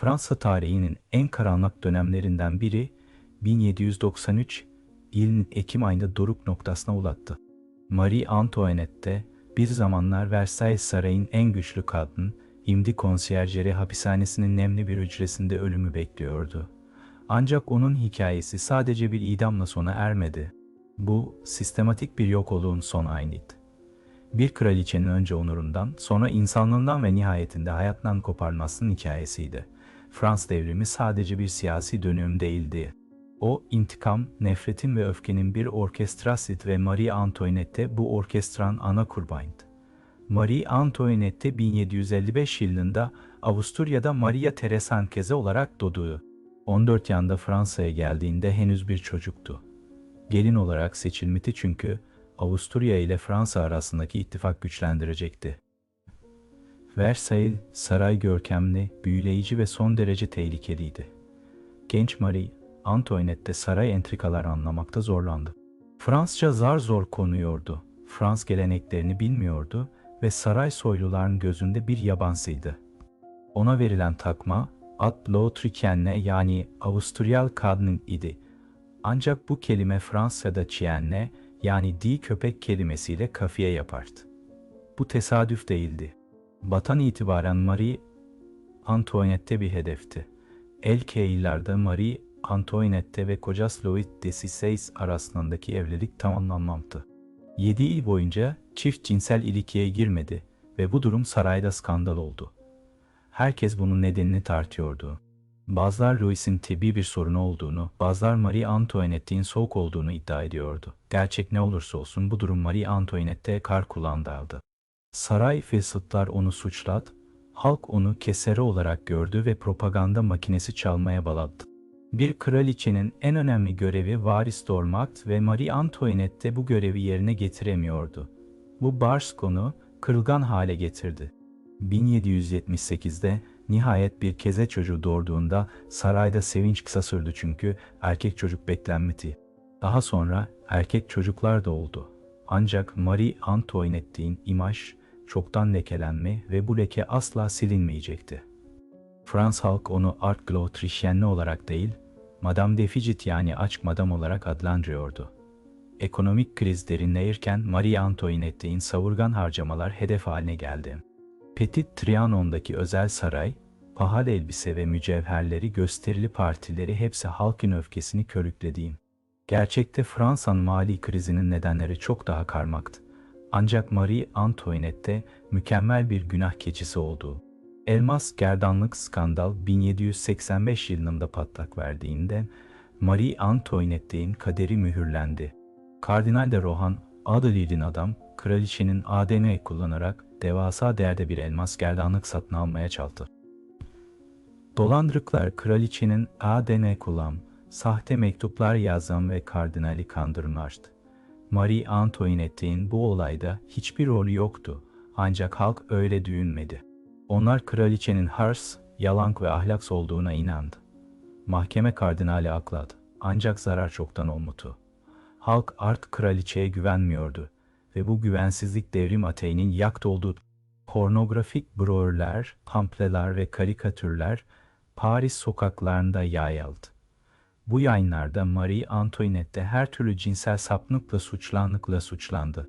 Fransa tarihinin en karanlık dönemlerinden biri 1793 yılın Ekim ayında doruk noktasına ulaştı. Marie Antoinette bir zamanlar Versailles Sarayı'nın en güçlü kadın, şimdi konsiyerjeri hapishanesinin nemli bir hücresinde ölümü bekliyordu. Ancak onun hikayesi sadece bir idamla sona ermedi. Bu, sistematik bir yok oluğun son aynıydı. Bir kraliçenin önce onurundan, sonra insanlığından ve nihayetinde hayattan koparmasının hikayesiydi. Frans devrimi sadece bir siyasi dönüm değildi. O, intikam, nefretin ve öfkenin bir orkestrasıydı ve Marie Antoinette bu orkestran ana kurbanıydı. Marie Antoinette 1755 yılında Avusturya'da Maria Teresa Ankeze olarak doğdu. 14 yanda Fransa'ya geldiğinde henüz bir çocuktu. Gelin olarak seçilmedi çünkü Avusturya ile Fransa arasındaki ittifak güçlendirecekti. Versailles, saray görkemli, büyüleyici ve son derece tehlikeliydi. Genç Marie, Antoinette saray entrikalar anlamakta zorlandı. Fransızca zar zor konuyordu. Frans geleneklerini bilmiyordu ve saray soyluların gözünde bir yabancıydı. Ona verilen takma, ad Lautrikienne yani Avusturyal kadın idi. Ancak bu kelime Fransa'da çienne yani di köpek kelimesiyle kafiye yapardı. Bu tesadüf değildi. Batan itibaren Marie Antoinette bir hedefti. El yıllarda Marie Antoinette ve kocası Louis de Sisseis arasındaki evlilik tamamlanmamıştı. 7 yıl boyunca çift cinsel ilişkiye girmedi ve bu durum sarayda skandal oldu. Herkes bunun nedenini tartıyordu. Bazılar Louis'in tıbbi bir sorunu olduğunu, bazılar Marie Antoinette'in soğuk olduğunu iddia ediyordu. Gerçek ne olursa olsun bu durum Marie Antoinette'ye kar kullandırdı. Saray ve sıtlar onu suçladı, halk onu kesere olarak gördü ve propaganda makinesi çalmaya baladı. Bir kraliçenin en önemli görevi varis doğurmaktı ve Marie Antoinette bu görevi yerine getiremiyordu. Bu bars konu kırılgan hale getirdi. 1778'de nihayet bir keze çocuğu doğurduğunda sarayda sevinç kısa sürdü çünkü erkek çocuk beklenmedi. Daha sonra erkek çocuklar da oldu. Ancak Marie Antoinette'in imaj çoktan lekelenme ve bu leke asla silinmeyecekti. Frans halk onu Art Glautricienne olarak değil, Madame de Figit yani aşk madam olarak adlandırıyordu. Ekonomik kriz derinleirken Marie Antoinette'in savurgan harcamalar hedef haline geldi. Petit Trianon'daki özel saray, pahalı elbise ve mücevherleri gösterili partileri hepsi halkın öfkesini körüklediğim. Gerçekte Fransa'nın mali krizinin nedenleri çok daha karmaktı. Ancak Marie Antoinette mükemmel bir günah keçisi oldu. Elmas gerdanlık skandal 1785 yılında patlak verdiğinde Marie Antoinette'in kaderi mühürlendi. Kardinal de Rohan, Adelaide'in adam, kraliçenin ADN kullanarak devasa değerde bir elmas gerdanlık satın almaya çaldı. Dolandırıklar kraliçenin ADN kullan, sahte mektuplar yazan ve kardinali kandırmıştı. Marie Antoinette'in bu olayda hiçbir rolü yoktu ancak halk öyle düşünmedi. Onlar kraliçenin hars, yalank ve ahlaks olduğuna inandı. Mahkeme kardinali akladı ancak zarar çoktan olmuştu. Halk art kraliçeye güvenmiyordu ve bu güvensizlik devrim ateğinin yakt olduğu pornografik broşürler, pampleler ve karikatürler Paris sokaklarında yayıldı. Bu yayınlarda Marie Antoinette her türlü cinsel saplıkla suçlanlıkla suçlandı.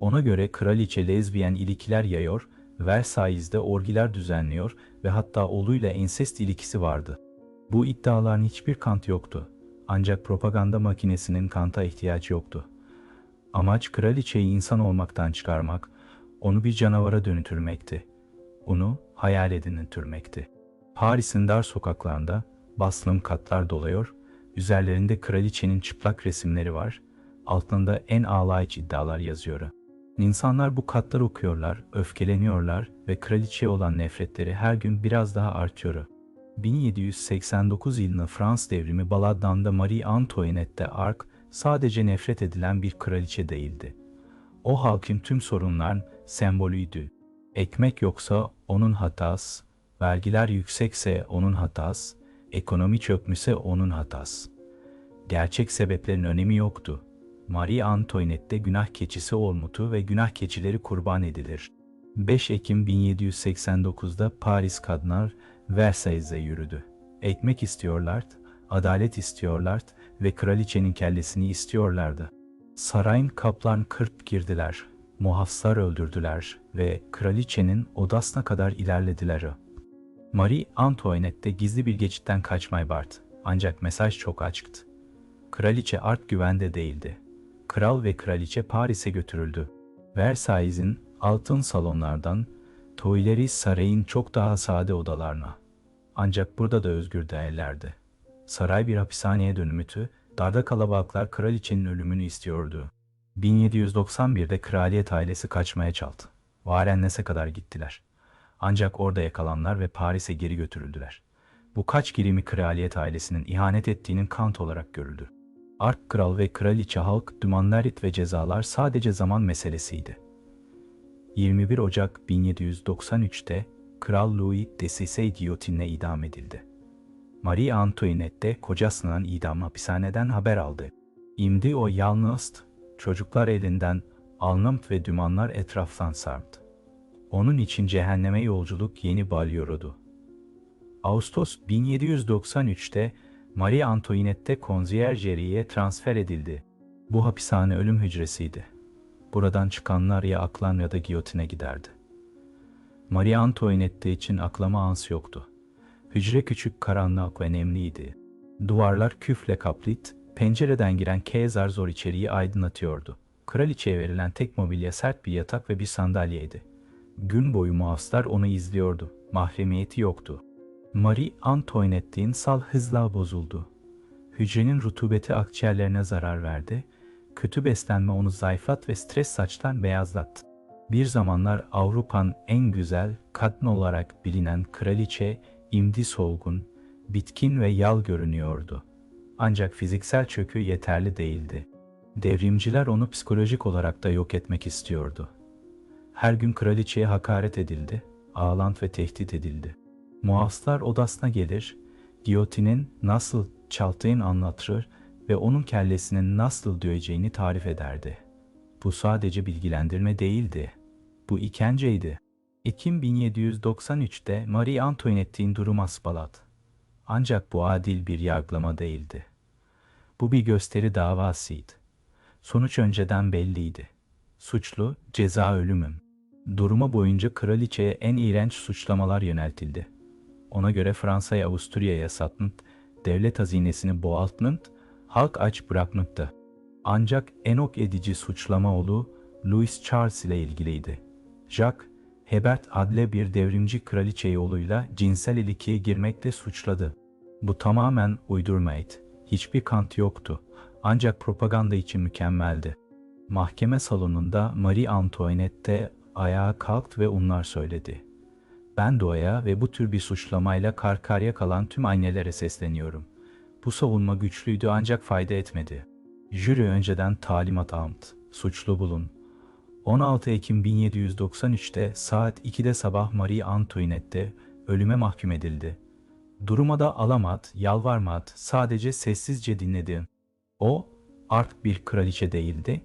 Ona göre kraliçe lezbiyen ilişkiler yayıyor, Versailles'de orgiler düzenliyor ve hatta oğluyla ensest ilişkisi vardı. Bu iddiaların hiçbir kant yoktu. Ancak propaganda makinesinin kanta ihtiyacı yoktu. Amaç kraliçeyi insan olmaktan çıkarmak, onu bir canavara dönütürmekti. Onu hayal edinitürmekti. Paris'in dar sokaklarında baslım katlar doluyor, üzerlerinde kraliçenin çıplak resimleri var, altında en ağlayıcı iddialar yazıyor. İnsanlar bu katlar okuyorlar, öfkeleniyorlar ve kraliçeye olan nefretleri her gün biraz daha artıyor. 1789 yılında Frans devrimi Baladdan'da Marie Antoinette d'Arc sadece nefret edilen bir kraliçe değildi. O halkın tüm sorunların sembolüydü. Ekmek yoksa onun hatası, vergiler yüksekse onun hatası, ekonomi çökmüşse onun hatası. Gerçek sebeplerin önemi yoktu. Marie Antoinette günah keçisi olmutu ve günah keçileri kurban edilir. 5 Ekim 1789'da Paris Kadınlar Versailles'e yürüdü. Ekmek istiyorlardı, adalet istiyorlardı ve kraliçenin kellesini istiyorlardı. Sarayın kaplan kırp girdiler, muhafızlar öldürdüler ve kraliçenin odasına kadar ilerlediler. Marie Antoinette de gizli bir geçitten kaçmay vardı. Ancak mesaj çok açıktı. Kraliçe art güvende değildi. Kral ve kraliçe Paris'e götürüldü. Versailles'in altın salonlardan Tuileries Saray'ın çok daha sade odalarına. Ancak burada da özgür değerlerdi. Saray bir hapishaneye dönümütü, darda kalabalıklar kraliçenin ölümünü istiyordu. 1791'de kraliyet ailesi kaçmaya çaldı. Varennes'e kadar gittiler. Ancak orada yakalanlar ve Paris'e geri götürüldüler. Bu kaç girimi kraliyet ailesinin ihanet ettiğinin kant olarak görüldü. Ark kral ve kraliçe halk, dümanlarit ve cezalar sadece zaman meselesiydi. 21 Ocak 1793'te Kral Louis de Sisey giyotinle idam edildi. Marie Antoinette de kocasının idam hapishaneden haber aldı. İmdi o yalnızdı, çocuklar elinden alnımt ve dümanlar etraftan sardı. Onun için cehenneme yolculuk yeni balıyordu. Ağustos 1793'te Marie Antoinette konziyerjeriye transfer edildi. Bu hapishane ölüm hücresiydi. Buradan çıkanlar ya aklan ya da giyotine giderdi. Marie Antoinette için aklama ans yoktu. Hücre küçük, karanlık ve nemliydi. Duvarlar küfle kaplit, pencereden giren Kezar zor içeriği aydınlatıyordu. Kraliçeye verilen tek mobilya sert bir yatak ve bir sandalyeydi. Gün boyu muhafızlar onu izliyordu. Mahremiyeti yoktu. Marie Antoinette'in sal hızla bozuldu. Hücrenin rutubeti akciğerlerine zarar verdi. Kötü beslenme onu zayıflat ve stres saçtan beyazlattı. Bir zamanlar Avrupa'nın en güzel kadın olarak bilinen kraliçe imdi solgun, bitkin ve yal görünüyordu. Ancak fiziksel çökü yeterli değildi. Devrimciler onu psikolojik olarak da yok etmek istiyordu. Her gün kraliçeye hakaret edildi, ağlant ve tehdit edildi. Muhafızlar odasına gelir, giyotinin nasıl çaltığını anlatır ve onun kellesinin nasıl döveceğini tarif ederdi. Bu sadece bilgilendirme değildi. Bu ikenceydi. Ekim 1793'te Marie Antoinette'in durumu aspalat. Ancak bu adil bir yargılama değildi. Bu bir gösteri davasıydı. Sonuç önceden belliydi. Suçlu, ceza ölümüm. Duruma boyunca kraliçeye en iğrenç suçlamalar yöneltildi. Ona göre Fransa'ya Avusturya'ya satmınt, devlet hazinesini boğaltmınt, halk aç bırakmıntı. Ancak enok edici suçlama oğlu Louis Charles ile ilgiliydi. Jacques, Hebert adlı bir devrimci kraliçe yoluyla cinsel ilişkiye girmekle suçladı. Bu tamamen uydurmaydı. Hiçbir kant yoktu. Ancak propaganda için mükemmeldi. Mahkeme salonunda Marie Antoinette ayağa kalktı ve onlar söyledi. Ben doğaya ve bu tür bir suçlamayla karkarya kalan tüm annelere sesleniyorum. Bu savunma güçlüydü ancak fayda etmedi. Jüri önceden talimat aldı. Suçlu bulun. 16 Ekim 1793'te saat 2'de sabah Marie Antoinette ölüme mahkum edildi. Duruma alamat, yalvarmat, sadece sessizce dinledi. O, art bir kraliçe değildi,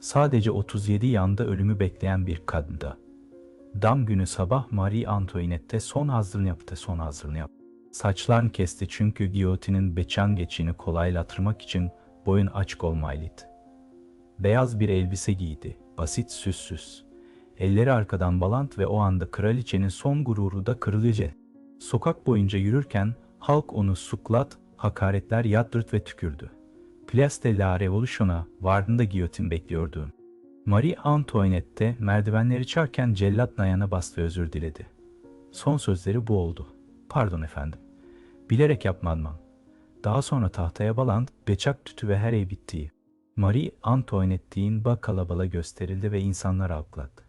sadece 37 yanda ölümü bekleyen bir kadındı. Dam günü sabah Marie Antoinette son hazırlığını yaptı, son hazırlığını yaptı. Saçlarını kesti çünkü giyotinin beçan geçini kolaylatırmak için boyun açık olmalıydı. Beyaz bir elbise giydi, basit süssüz. Elleri arkadan balant ve o anda kraliçenin son gururu da kırılıcı. Sokak boyunca yürürken halk onu suklat, hakaretler yattırt ve tükürdü. Place de la Revolution'a vardığında giyotin bekliyordu. Marie Antoinette merdivenleri çarken cellat Nayan'a bastı özür diledi. Son sözleri bu oldu. Pardon efendim. Bilerek yapmadım. Daha sonra tahtaya baland, beçak tütü ve her ey bittiği. Marie Antoinette'in bak kalabala gösterildi ve insanlar algıladı.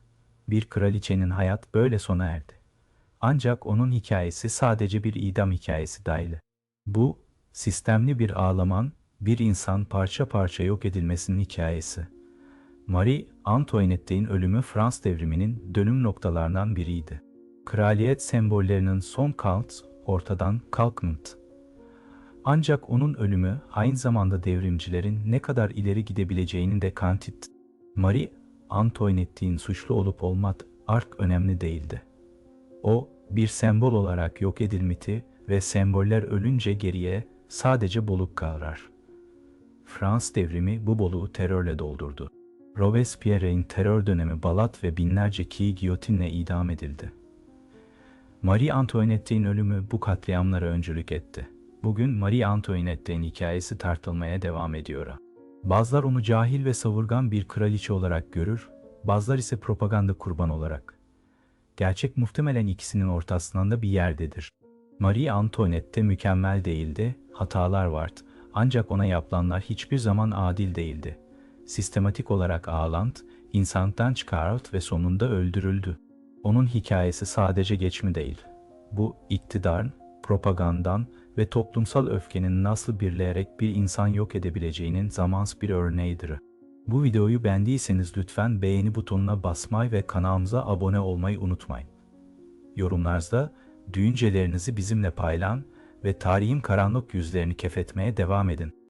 Bir kraliçenin hayat böyle sona erdi. Ancak onun hikayesi sadece bir idam hikayesi dahili. Bu, sistemli bir ağlaman, bir insan parça parça yok edilmesinin hikayesi. Marie Antoinette'in ölümü Frans devriminin dönüm noktalarından biriydi. Kraliyet sembollerinin son kalt ortadan kalkmıntı. Ancak onun ölümü aynı zamanda devrimcilerin ne kadar ileri gidebileceğinin de kantit. Marie Antoinette'in suçlu olup olmat ark önemli değildi. O Bir sembol olarak yok edilmeti ve semboller ölünce geriye sadece boluk kalır. Fransız devrimi bu boluğu terörle doldurdu. Robespierre'in terör dönemi Balat ve binlerce kişi giyotinle idam edildi. Marie Antoinette'in ölümü bu katliamlara öncülük etti. Bugün Marie Antoinette'in hikayesi tartılmaya devam ediyor. Bazılar onu cahil ve savurgan bir kraliçe olarak görür, bazılar ise propaganda kurban olarak. Gerçek muhtemelen ikisinin ortasında bir yerdedir. Marie Antoinette mükemmel değildi, hatalar vardı. Ancak ona yapılanlar hiçbir zaman adil değildi. Sistematik olarak ağlant, insanlıktan çıkarıldı ve sonunda öldürüldü. Onun hikayesi sadece geçmi değil. Bu iktidarın, propagandan ve toplumsal öfkenin nasıl birleyerek bir insan yok edebileceğinin zamans bir örneğidir. Bu videoyu beğendiyseniz lütfen beğeni butonuna basmayı ve kanalımıza abone olmayı unutmayın. Yorumlarda düşüncelerinizi bizimle paylaşın ve tarihin karanlık yüzlerini kefetmeye devam edin.